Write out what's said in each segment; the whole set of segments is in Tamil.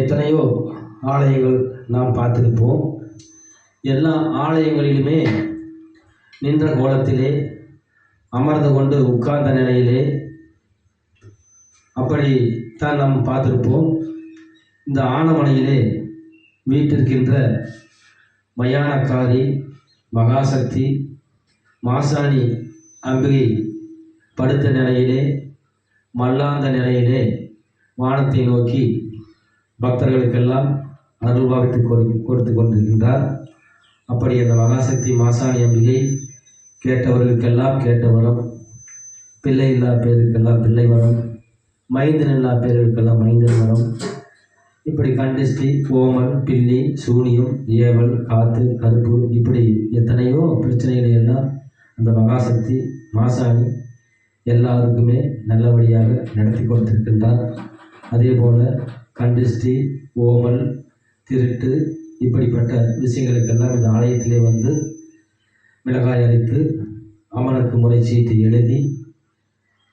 எத்தனையோ ஆலயங்கள் நாம் பார்த்துருப்போம். எல்லா ஆலயங்களிலுமே நின்ற கோலத்திலே அமர்ந்து கொண்டு உட்கார்ந்த நிலையிலே அப்படி தான் நாம் பார்த்துருப்போம். இந்த ஆனமனையிலே வீட்டிருக்கின்ற மயானக்காரி மகாசக்தி மாசாணி அம்பிகை படுத்த நிலையிலே மல்லாந்த நிலையிலே வானத்தை நோக்கி பக்தர்களுக்கெல்லாம் அருள்பாவித்து கோரி கொடுத்து கொண்டிருக்கின்றார் அப்படி அந்த மகாசக்தி மாசாணி அம்பிகை கேட்டவர்களுக்கெல்லாம் கேட்ட வரம் பிள்ளை இல்லா பேருக்கெல்லாம் பிள்ளை வரம் மைந்தன் இல்லா பேருக்கெல்லாம் மைந்தன் வரம். இப்படி கண்டிஷ்டி ஓமல் பில்லி சூனியம் ஏவல் காத்து கருப்பு இப்படி எத்தனையோ பிரச்சனைகளை எல்லாம் அந்த மகாசக்தி மாசாணி எல்லாருக்குமே நல்லபடியாக நடத்தி கொடுத்திருக்கின்றார். அதே போல் கண்டிஷ்டி ஓமல் திருட்டு இப்படிப்பட்ட விஷயங்களுக்கெல்லாம் இந்த ஆலயத்திலே வந்து மிளகாய் அரைத்து அம்மனுக்கு முறைச்சீட்டு எழுதி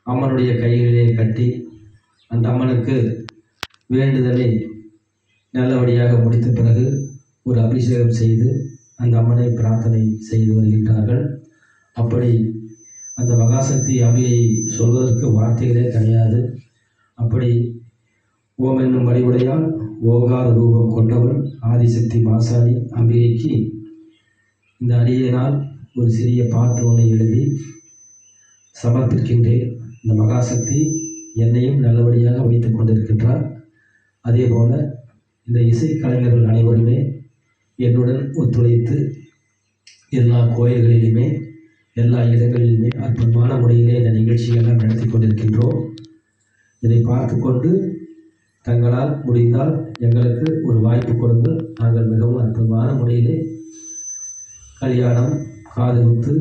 அம்மனுடைய கைகளிலே கட்டி அந்த அம்மனுக்கு வேண்டுதலை நல்லபடியாக முடித்த பிறகு ஒரு அபிஷேகம் செய்து அந்த அம்மனை பிரார்த்தனை செய்து வருகின்றார்கள். அப்படி அந்த மகாசக்தி அபியை சொல்வதற்கு வார்த்தைகளே கிடையாது. அப்படி ஓம் என்னும் வழிவுடையால் ஓகார ரூபம் கொண்டவள் ஆதிசக்தி மாசாணி அம்பிகைக்கு இந்த அடியினால் ஒரு சிறிய பாட்டு ஒன்றை எழுதி சமர்ப்பிக்கின்றேன். இந்த மகாசக்தி என்னையும் நல்லபடியாக வைத்துக் கொண்டிருக்கின்றார். அதே போல இந்த இசைக்கலைஞர்கள் அனைவருமே என்னுடன் ஒத்துழைத்து எல்லா கோயில்களிலுமே எல்லா இடங்களிலுமே அற்புதமான முறையிலே இந்த நிகழ்ச்சியெல்லாம் நடத்தி கொண்டிருக்கின்றோம். இதை பார்த்து கொண்டு தங்களால் முடிந்தால் எங்களுக்கு ஒரு வாய்ப்பு கொடுங்கள். நாங்கள் மிகவும் அற்புதமான முறையிலே கல்யாணம் காதுகுத்து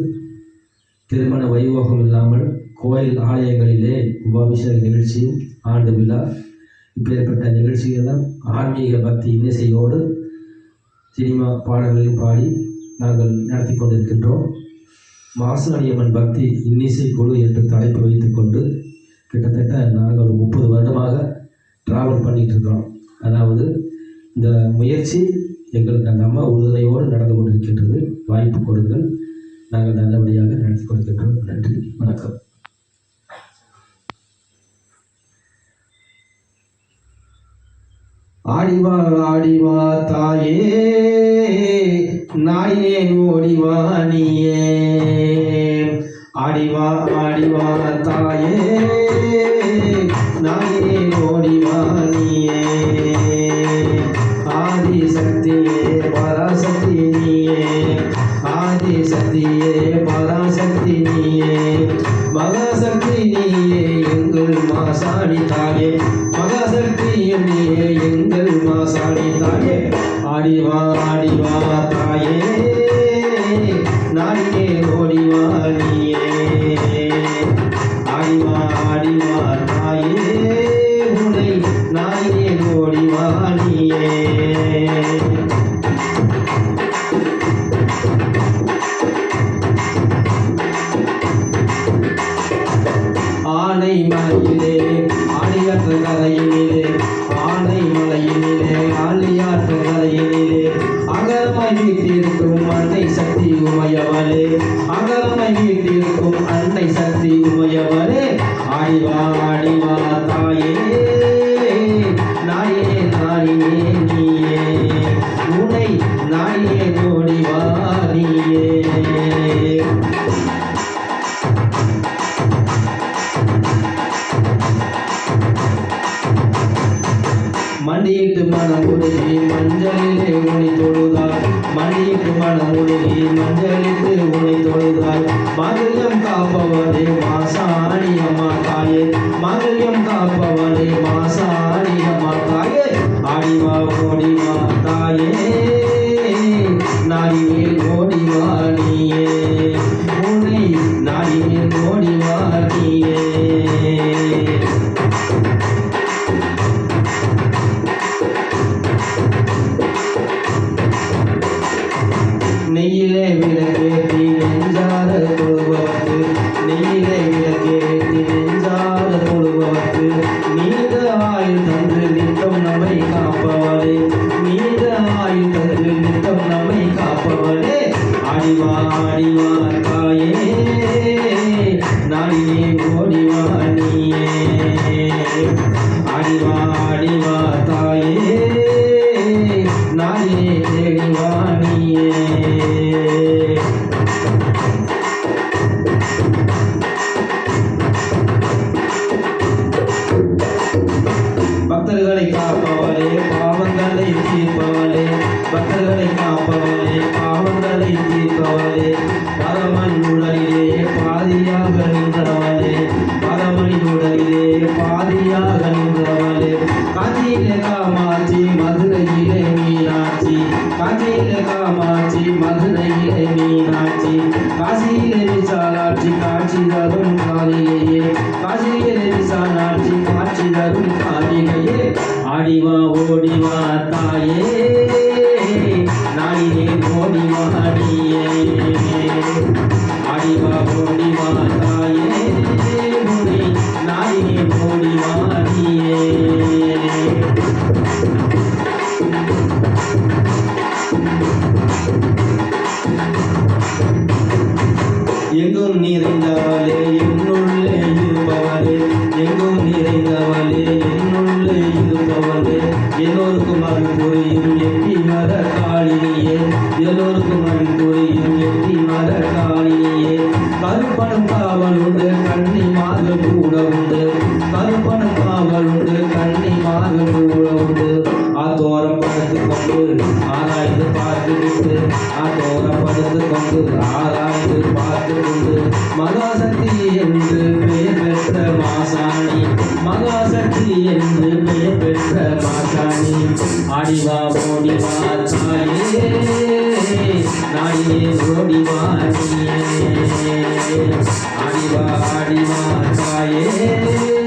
திருமண வைபோகம் இல்லாமல் கோயில் ஆலயங்களிலே உபாபிஷேக நிகழ்ச்சியும் ஆண்டு விழா இப்பேற்பட்ட நிகழ்ச்சிகளெல்லாம் ஆன்மீக பக்தி இன்னிசையோடு சினிமா பாடல்களையும் பாடி நாங்கள் நடத்தி கொண்டிருக்கின்றோம். மாசாணியம்மன் பக்தி இன்னிசை குழு என்று தலைப்பு வைத்துக்கொண்டு கிட்டத்தட்ட நாங்கள் ஒரு முப்பது வருடமாக ட்ராவல் பண்ணிட்டு இருக்கிறோம் அதாவது இந்த முயற்சி எங்களுக்கு அந்த அம்மா உறுதுணையோடு நடந்து கொண்டிருக்கின்றது. வாய்ப்பு கொடுங்கள். நாங்கள் நல்லபடியாக நடத்தி கொடுக்கின்றோம் நன்றி. வணக்கம். ஆடிவா ஆடிவா தாயே. நாயே ஓடிவா நீயே. ஆடிவா ஆடிவா தாயே. பராசக்தி நீயே மகாசக்தி நீயே எங்கள் மாசாணி தாயே மகாசக்தி நீயே எங்கள் மாசாணி தாயே ஆடிவா ஆடிவா தாயே நாடியே ஓடிவா நீயே. உமையவளே அகரமாய் வீட்டிருக்கும் அன்னை சக்தி உமையவளே ஆடிவா ஆடிவா தாயே நாயே நாயே நீயே உனை நாயே ஓடிவா நீயே నిరంజలి I. ஆடிவா ஓடிவா தாயே. நாடினே ஓடிவா நீயே ஆடிவா ஓடிவா தாயே. நாடினே ஓடிவா நீயே எங்கும் நிறைந்தாலே மகாசக்தி என்று பெயர் பெற்ற மாகாணி ஆடிவா ஓடிவா தாயே நாயே ஓடிவா ஆடிவா ஆடிவா தாயே